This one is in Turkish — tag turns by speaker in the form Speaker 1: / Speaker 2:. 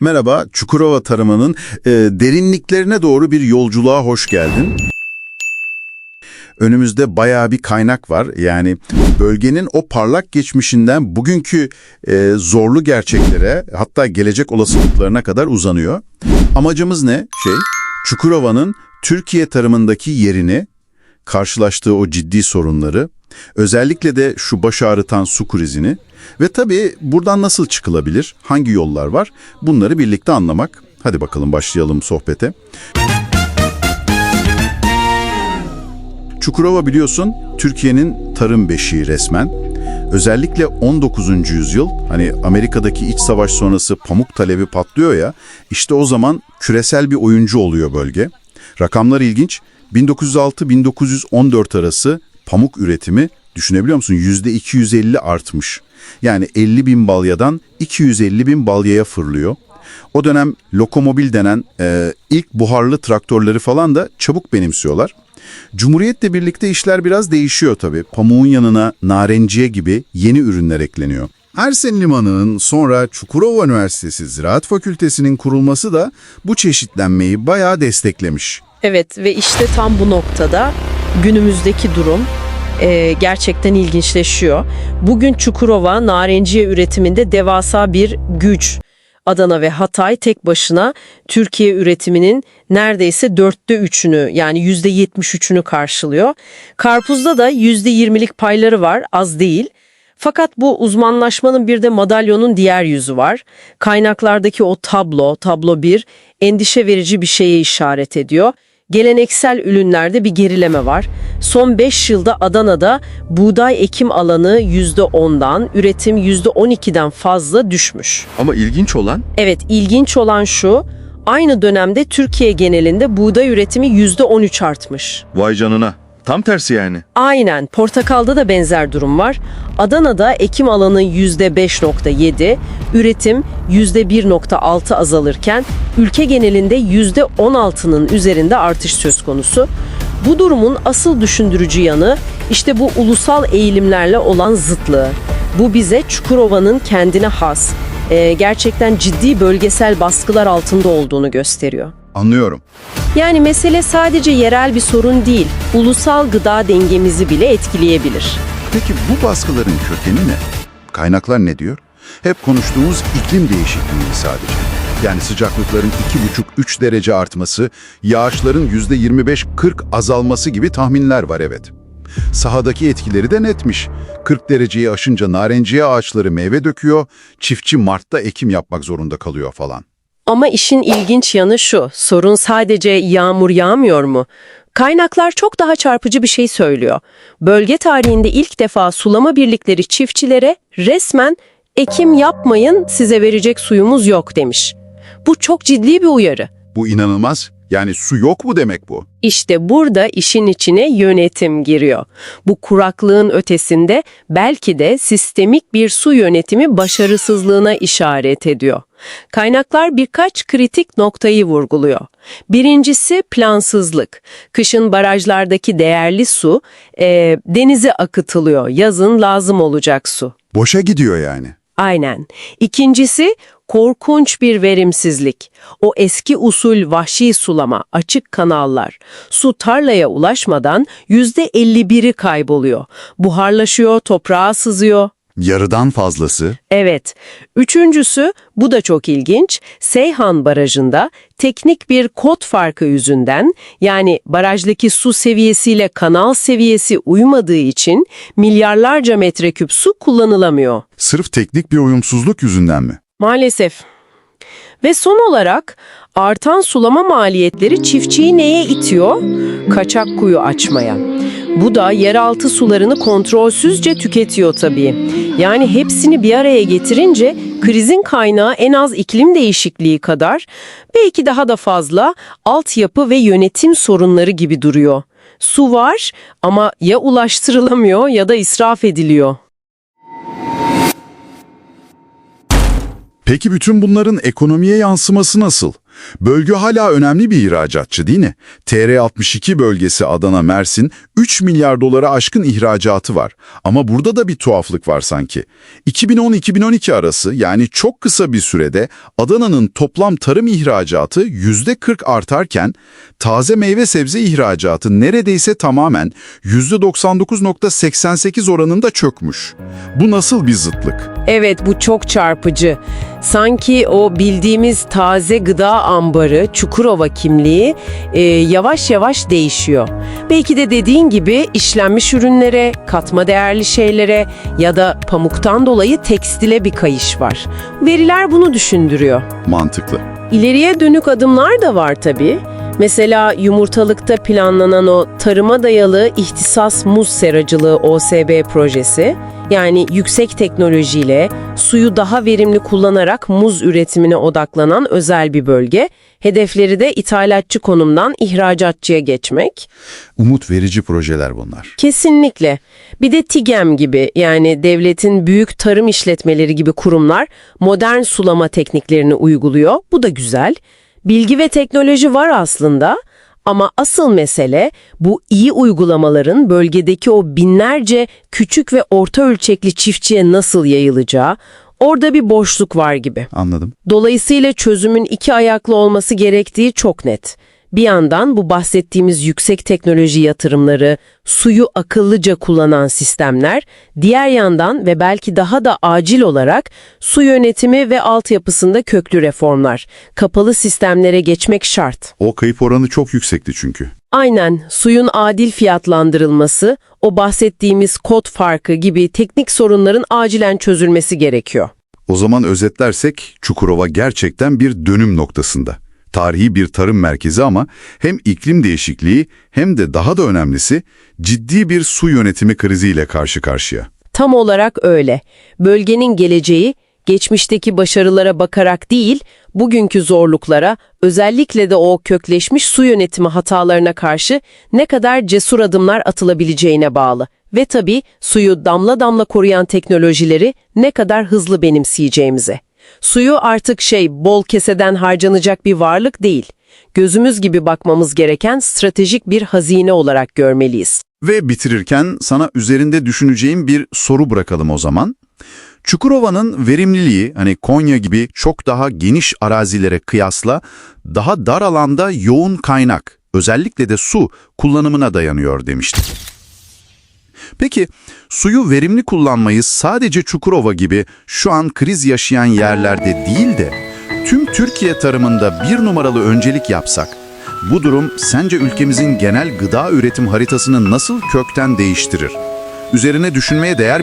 Speaker 1: Merhaba, Çukurova Tarımı'nın e, derinliklerine doğru bir yolculuğa hoş geldin. Önümüzde bayağı bir kaynak var. Yani bölgenin o parlak geçmişinden bugünkü e, zorlu gerçeklere hatta gelecek olasılıklarına kadar uzanıyor. Amacımız ne? Şey, Çukurova'nın Türkiye tarımındaki yerini, karşılaştığı o ciddi sorunları, özellikle de şu baş ağrıtan su krizini ve tabii buradan nasıl çıkılabilir, hangi yollar var bunları birlikte anlamak. Hadi bakalım başlayalım sohbete. Çukurova biliyorsun Türkiye'nin tarım beşiği resmen. Özellikle 19. yüzyıl hani Amerika'daki iç savaş sonrası pamuk talebi patlıyor ya işte o zaman küresel bir oyuncu oluyor bölge. Rakamlar ilginç. 1906-1914 arası pamuk üretimi düşünebiliyor musun? %250 artmış. Yani 50 bin balyadan 250 bin balyaya fırlıyor. O dönem lokomobil denen e, ilk buharlı traktörleri falan da çabuk benimsiyorlar. Cumhuriyetle birlikte işler biraz değişiyor tabii. Pamuğun yanına narenciye gibi yeni ürünler ekleniyor. Ersen Limanı'nın sonra Çukurova Üniversitesi Ziraat Fakültesi'nin kurulması da bu çeşitlenmeyi bayağı desteklemiş.
Speaker 2: Evet ve işte tam bu noktada günümüzdeki durum e, gerçekten ilginçleşiyor. Bugün Çukurova narenciye üretiminde devasa bir güç. Adana ve Hatay tek başına Türkiye üretiminin neredeyse dörtte üçünü yani yüzde yetmiş üçünü karşılıyor. Karpuzda da yüzde yirmilik payları var az değil. Fakat bu uzmanlaşmanın bir de madalyonun diğer yüzü var. Kaynaklardaki o tablo, tablo 1 endişe verici bir şeye işaret ediyor. Geleneksel ürünlerde bir gerileme var. Son 5 yılda Adana'da buğday ekim alanı %10'dan, üretim %12'den fazla düşmüş.
Speaker 3: Ama ilginç olan
Speaker 2: Evet, ilginç olan şu, aynı dönemde Türkiye genelinde buğday üretimi %13 artmış.
Speaker 3: vay canına. Tam tersi yani.
Speaker 2: Aynen, portakalda da benzer durum var. Adana'da ekim alanı %5.7, üretim %1.6 azalırken ülke genelinde %16'nın üzerinde artış söz konusu. Bu durumun asıl düşündürücü yanı işte bu ulusal eğilimlerle olan zıtlığı. Bu bize Çukurova'nın kendine has, e, gerçekten ciddi bölgesel baskılar altında olduğunu gösteriyor.
Speaker 1: Anlıyorum.
Speaker 2: Yani mesele sadece yerel bir sorun değil, ulusal gıda dengemizi bile etkileyebilir.
Speaker 1: Peki bu baskıların kökeni ne? Kaynaklar ne diyor? Hep konuştuğumuz iklim değişikliği sadece. Yani sıcaklıkların 2,5-3 derece artması, yağışların %25-40 azalması gibi tahminler var evet. Sahadaki etkileri de netmiş. 40 dereceyi aşınca narenciye ağaçları meyve döküyor, çiftçi Mart'ta ekim yapmak zorunda kalıyor falan.
Speaker 2: Ama işin ilginç yanı şu, sorun sadece yağmur yağmıyor mu? Kaynaklar çok daha çarpıcı bir şey söylüyor. Bölge tarihinde ilk defa sulama birlikleri çiftçilere resmen ekim yapmayın size verecek suyumuz yok demiş. Bu çok ciddi bir uyarı.
Speaker 1: Bu inanılmaz. Yani su yok mu demek bu?
Speaker 2: İşte burada işin içine yönetim giriyor. Bu kuraklığın ötesinde belki de sistemik bir su yönetimi başarısızlığına işaret ediyor. Kaynaklar birkaç kritik noktayı vurguluyor. Birincisi plansızlık. Kışın barajlardaki değerli su e, denize akıtılıyor. Yazın lazım olacak su.
Speaker 1: Boşa gidiyor yani.
Speaker 2: Aynen. İkincisi korkunç bir verimsizlik. O eski usul vahşi sulama, açık kanallar. Su tarlaya ulaşmadan %51'i kayboluyor. Buharlaşıyor, toprağa sızıyor.
Speaker 1: Yarıdan fazlası.
Speaker 2: Evet. Üçüncüsü, bu da çok ilginç, Seyhan Barajı'nda teknik bir kod farkı yüzünden yani barajdaki su seviyesiyle kanal seviyesi uymadığı için milyarlarca metreküp su kullanılamıyor.
Speaker 1: Sırf teknik bir uyumsuzluk yüzünden mi?
Speaker 2: Maalesef. Ve son olarak artan sulama maliyetleri çiftçiyi neye itiyor? Kaçak kuyu açmaya. Bu da yeraltı sularını kontrolsüzce tüketiyor tabii. Yani hepsini bir araya getirince krizin kaynağı en az iklim değişikliği kadar belki daha da fazla altyapı ve yönetim sorunları gibi duruyor. Su var ama ya ulaştırılamıyor ya da israf ediliyor.
Speaker 1: Peki bütün bunların ekonomiye yansıması nasıl? Bölge hala önemli bir ihracatçı değil mi? TR62 bölgesi Adana Mersin 3 milyar dolara aşkın ihracatı var. Ama burada da bir tuhaflık var sanki. 2010-2012 arası yani çok kısa bir sürede Adana'nın toplam tarım ihracatı %40 artarken taze meyve sebze ihracatı neredeyse tamamen %99.88 oranında çökmüş. Bu nasıl bir zıtlık?
Speaker 2: Evet bu çok çarpıcı. Sanki o bildiğimiz taze gıda ambarı, Çukurova kimliği e, yavaş yavaş değişiyor. Belki de dediğin gibi işlenmiş ürünlere, katma değerli şeylere ya da pamuktan dolayı tekstile bir kayış var. Veriler bunu düşündürüyor.
Speaker 1: Mantıklı.
Speaker 2: İleriye dönük adımlar da var tabii. Mesela yumurtalıkta planlanan o tarıma dayalı ihtisas muz seracılığı OSB projesi, yani yüksek teknolojiyle suyu daha verimli kullanarak muz üretimine odaklanan özel bir bölge, hedefleri de ithalatçı konumdan ihracatçıya geçmek.
Speaker 1: Umut verici projeler bunlar.
Speaker 2: Kesinlikle. Bir de TİGEM gibi yani devletin büyük tarım işletmeleri gibi kurumlar modern sulama tekniklerini uyguluyor. Bu da güzel. Bilgi ve teknoloji var aslında ama asıl mesele bu iyi uygulamaların bölgedeki o binlerce küçük ve orta ölçekli çiftçiye nasıl yayılacağı. Orada bir boşluk var gibi.
Speaker 1: Anladım.
Speaker 2: Dolayısıyla çözümün iki ayaklı olması gerektiği çok net. Bir yandan bu bahsettiğimiz yüksek teknoloji yatırımları, suyu akıllıca kullanan sistemler, diğer yandan ve belki daha da acil olarak su yönetimi ve altyapısında köklü reformlar. Kapalı sistemlere geçmek şart.
Speaker 1: O kayıp oranı çok yüksekti çünkü.
Speaker 2: Aynen suyun adil fiyatlandırılması, o bahsettiğimiz kod farkı gibi teknik sorunların acilen çözülmesi gerekiyor.
Speaker 1: O zaman özetlersek Çukurova gerçekten bir dönüm noktasında. Tarihi bir tarım merkezi ama hem iklim değişikliği hem de daha da önemlisi ciddi bir su yönetimi kriziyle karşı karşıya.
Speaker 2: Tam olarak öyle. Bölgenin geleceği geçmişteki başarılara bakarak değil, bugünkü zorluklara, özellikle de o kökleşmiş su yönetimi hatalarına karşı ne kadar cesur adımlar atılabileceğine bağlı. Ve tabii suyu damla damla koruyan teknolojileri ne kadar hızlı benimseyeceğimize. Suyu artık şey bol keseden harcanacak bir varlık değil. Gözümüz gibi bakmamız gereken stratejik bir hazine olarak görmeliyiz.
Speaker 1: Ve bitirirken sana üzerinde düşüneceğim bir soru bırakalım o zaman. Çukurova'nın verimliliği hani Konya gibi çok daha geniş arazilere kıyasla daha dar alanda yoğun kaynak, özellikle de su kullanımına dayanıyor demiştik. Peki suyu verimli kullanmayı sadece Çukurova gibi şu an kriz yaşayan yerlerde değil de tüm Türkiye tarımında bir numaralı öncelik yapsak, bu durum sence ülkemizin genel gıda üretim haritasını nasıl kökten değiştirir? Üzerine düşünmeye değer